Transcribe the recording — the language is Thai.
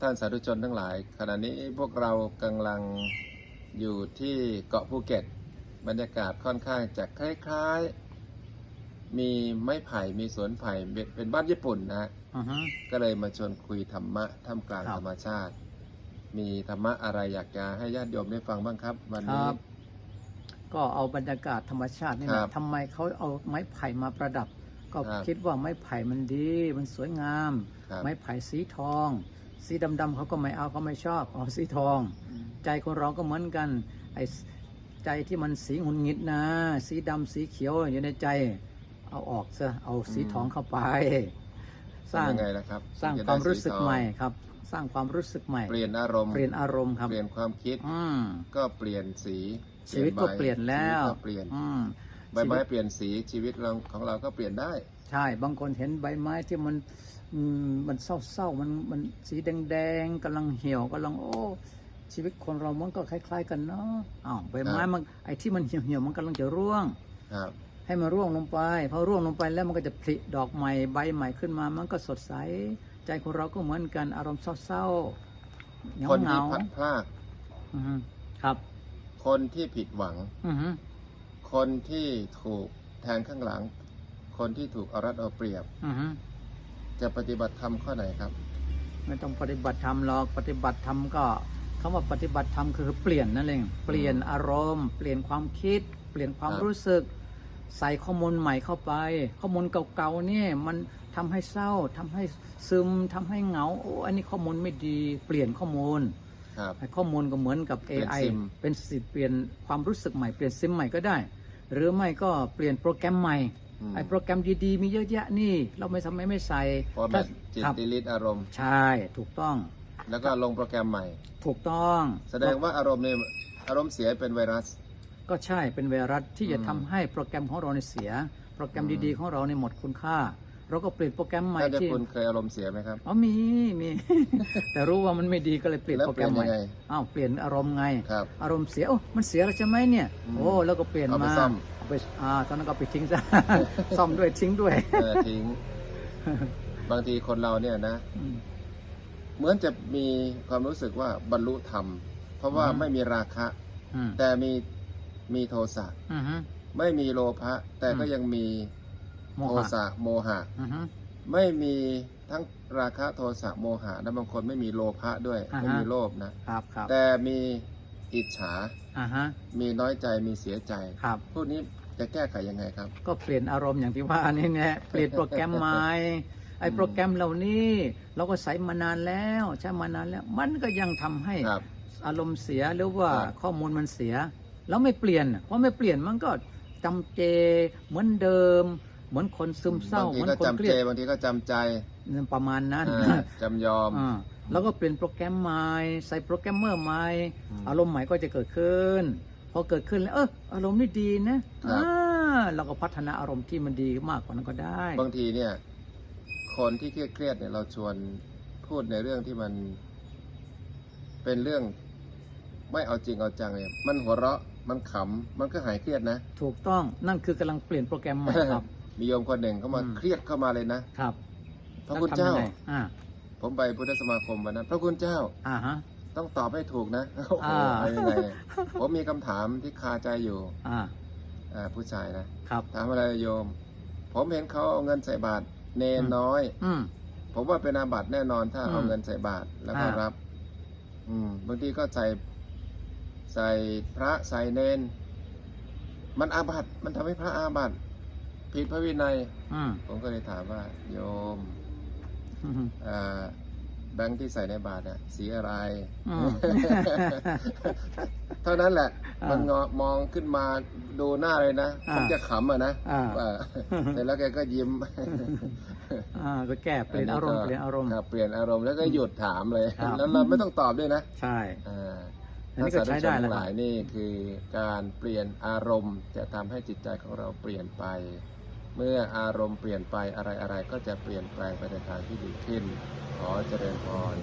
ท่านสาธุชนทั้งหลาย ขณะนี้พวกเรากำลังอยู่ที่เกาะภูเก็ต บรรยากาศค่อนข้างจะคล้ายๆ มีไม้ไผ่มีสวนไผ่เป็นเป็นบ้านญี่ปุ่นนะฮะอือฮึ ก็เลยมาชวนคุยธรรมะท่ามกลางครับ ธรรมชาติ มีธรรมะอะไรอยากจะให้ญาติโยมได้ฟังบ้างครับ วันคนี้ รับ ก็เอาบรรยากาศธรรมชาตินี่ครันะบทำไมเขาเอาไม้ไผ่มาประดับ ก็ครับ คิดว่าไม้ไผ่มันดี มันสวยงาม ครับ ไม้ไผ่สีทอง สีดำๆเขาก็ไม่เอาเขาไม่ชอบอ๋อสีทอง ใจคนเราก็เหมือนกันไอ้ใจที่มันสีหงุดหงิดนะ สีดำสีเขียวอยู่ในใจเอาออกซะเอาสีทองเข้าไป สร้างทำยังไงล่ะครับ สร้างถึจะความได้รู้สึกทองใหม่ครับ สร้างความรู้สึกใหม่ เปลี่ยนอารมณ์เปลี่ยนอารมณ์ครับเปลี่ยนความคิดอืมก็เปลี่ยนสีชีวิตก็เปลี่ยนแล้วชีตก็เปลี่ยนอืมใบไม้เปลี่ยนสีชีวิตเราของเราก็เปลี่ยนได้ ใช่ บางคนเห็นใบไม้ที่มันอืมมันเศร้าๆมันมันสีแดงๆกำลังเหี่ยวกำลังโอ้ชีวิตคนเรามันก็คล้าย ๆ กันเนาะอ้าวใบไม้ครับมันไอ้ที่มันเหี่ยวๆมันกำลังจะร่วงครับให้มันร่วงลงไปพอร่วงลงไปแล้วมันก็จะผลิดอกใหม่ใบใหม่ขึ้นมา มันก็สดใส ใจของเราก็เหมือนกันอารมณ์เศร้าๆเหงาคนเหที่งาพลัดพรากอือฮึครับ คนที่ผิดหวังอือฮึคนที่ถูกแทงข้างหลัง คนที่ถูกเอารัดเอาเปรียบ อือฮึจะปฏิบัติธรรมข้อไหนครับ ไม่ต้องปฏิบัติธรรมหรอกปฏิบัติธรรมก็คำว่าปฏิบัติธรรมคือเปลี่ยนนั่นเองเปลี่ยนอารมณ์ เปลี่ยนความคิด เปลี่ยนความครับ รู้สึก ใส่ข้อมูลใหม่เข้าไป ข้อมูลเก่าๆเนี่ยมันทำให้เศร้าทำให้ซึมทำให้เหงาโอ้อันนี้ข้อมูลไม่ดี เปลี่ยนข้อมูล ครับ ไอ้ข้อมูลก็เหมือนกับ เปลี่ยน AI ซิม เป็นสิทธิ์เปลี่ยนความรู้สึกใหม่เปลี่ยนซิมใหม่ก็ได้ หรือไม่ก็เปลี่ยนโปรแกรมใหม่อืม ไอ้โปรแกรมดีๆมีเยอะแยะนี่ เราไม่ทำไมไม่ใส่ฟอร์แมถ้าตจิตครับดิลิตอารมณ์ ใช่ ถูกต้อง แล้วก็ลงโปรแกรมใหม่ ถูกต้อง แสดงว่าอารมณ์เนี่ยอารมณ์เสียเป็นไวรัส ก็ใช่เป็นไวรัสที่จะอืมทำให้โปรแกรมของเราเนี่ยเสีย โปรแกรมอืมดีๆ ของเราเนี่ยหมดคุณค่า เราก็เปลี่ยนโปรแกรมใหม่ท่านเจ้าที่คุณเคยอารมณ์เสียไหมครับ อ๋อมีมี แต่รู้ว่ามันไม่ดีก็เลยเปลี่ยนแล้วโปรแกรมใหม่เปลี่ยนยังไงอ้าวเปลี่ยนอารมณ์ไง ครับ อารมณ์เสียโอ้มันเสียแล้วใช่ไหมเนี่ย อืมโอ้แล้วก็เปลี่ยนเอาไปมาซ่อม เอาไปอ่าตอนนั้นก็ไปทิ้งซะ ซ่อมด้วยทิ้งด้วยเออทิ้ง บางทีคนเราเนี่ยนะ อืม เหมือนจะมีความรู้สึกว่าบรรลุธรรม เพราะว่าอืม ไม่มีราคะ อืมแต่มีมีโทสะ อือฮึไม่มีโลภะแต่ก็อืม ยังมี โมโทหะสะโมหะ อือฮึ ไม่มีทั้งราคะโทสะโมหะและบางคนไม่มีโลภะด้วย อ่าฮะ ไม่มีโลภนะ ครับครับแต่มีอิจฉา อ่าฮะมีน้อยใจมีเสียใจ ครับ พวกนี้จะแก้ไขยังไงครับ ก็เปลี่ยนอารมณ์อย่างที่ว่านี่แหละเปลี่ยนโปรแกรมใหม่ไอ้โปรแกรมเหล่านี้เราก็ใช้มานานแล้วใช้มานานแล้ว มันก็ยังทำให้ ครับ อารมณ์เสียหรือว่าครับข้อมูลมันเสีย แล้วไม่เปลี่ยนเพราะไม่เปลี่ยนมันก็จำเจเหมือนเดิม เหมือนคนซึมเศร้าบางเหทีมือนก็คนจำเครีเจยดบางทีก็จำใจประมาณนั้นอ่าจำยอม อ่าแล้วก็เปลี่ยนโปรแกรมใหม่ใส่โปรแกรมเมอร์ใหม่อืมอารมณ์ใหม่ก็จะเกิดขึ้น พอเกิดขึ้นแล้วเอออารมณ์นี่ดีนะครับ อ่าเราก็พัฒนาอารมณ์ที่มันดีมากกว่านั้นก็ได้ บางทีเนี่ย คนที่เครียดๆเนี่ยเราชวนพูดในเรื่องที่มัน เป็นเรื่อง ไม่เอาจริงเอาจังเนี่ยมันหัวเราะมันขำมันก็หายเครียดนะ ถูกต้องนั่นคือกำลังเปลี่ยนโปรแกรมใหม่ครับ มีโยมคนหนึ่งเขามาอืม เครียดเข้ามาเลยนะ ครับพระคุณแล้วทำเจ้ายังไงอ่าผมไปพุทธสมาคมวันนั้น พระคุณเจ้าอ่าฮะ ต้องตอบให้ถูกนะโอ้โหอ่าอะไรยังไงผมมีคำถามที่คาใจอยู่อ่าอ่าผู้ชายนะ ครับ ถามอะไรโยม ผมเห็นเขาเอาเงินใส่บาตรเนนน้อย อืม ผมว่าเป็นอาบัติแน่นอนถ้าอืมเอาเงินใส่บาตรแล้วก็อ่ารั รับ อืมบางทีก็ใส่ใส่พระใส่เนน มันอาบัติมันทำให้พระอาบัติ ผิดพระวินัย อืมผมก็เลยถามว่า โยมอืมอ่าแบงค์ที่ใส่ในบาตรน่ะสีอะไร อืม เท่านั้นแหละ อ่ามัมันงอมองขึ้นมาดูหน้าเลยนะอ่าผมจะขำอะนะอ่า ว่าเสร็จแล้วแกก็ยิ้มอ่าก็แก้เปลี่ยนอารมณ์ก็เปลี่ยนอารมณ์ ครับเปลี่ยนอารมณ์แล้วก็หยุดถามเลย ครับ แล้วเราไม่ต้องตอบด้วยนะใช่ อ่าอันนี้ก็ใช้ได้ท่านสาธุชนแล้ว ทั้งหครัลายบนี่คือการเปลี่ยนอารมณ์จะทำให้จิตใจของเราเปลี่ยนไป เมื่ออารมณ์เปลี่ยนไปอะไรอะไรๆ ก็จะเปลี่ยนแปลงไปในทางที่ดีขึ้น ขอเจริญพร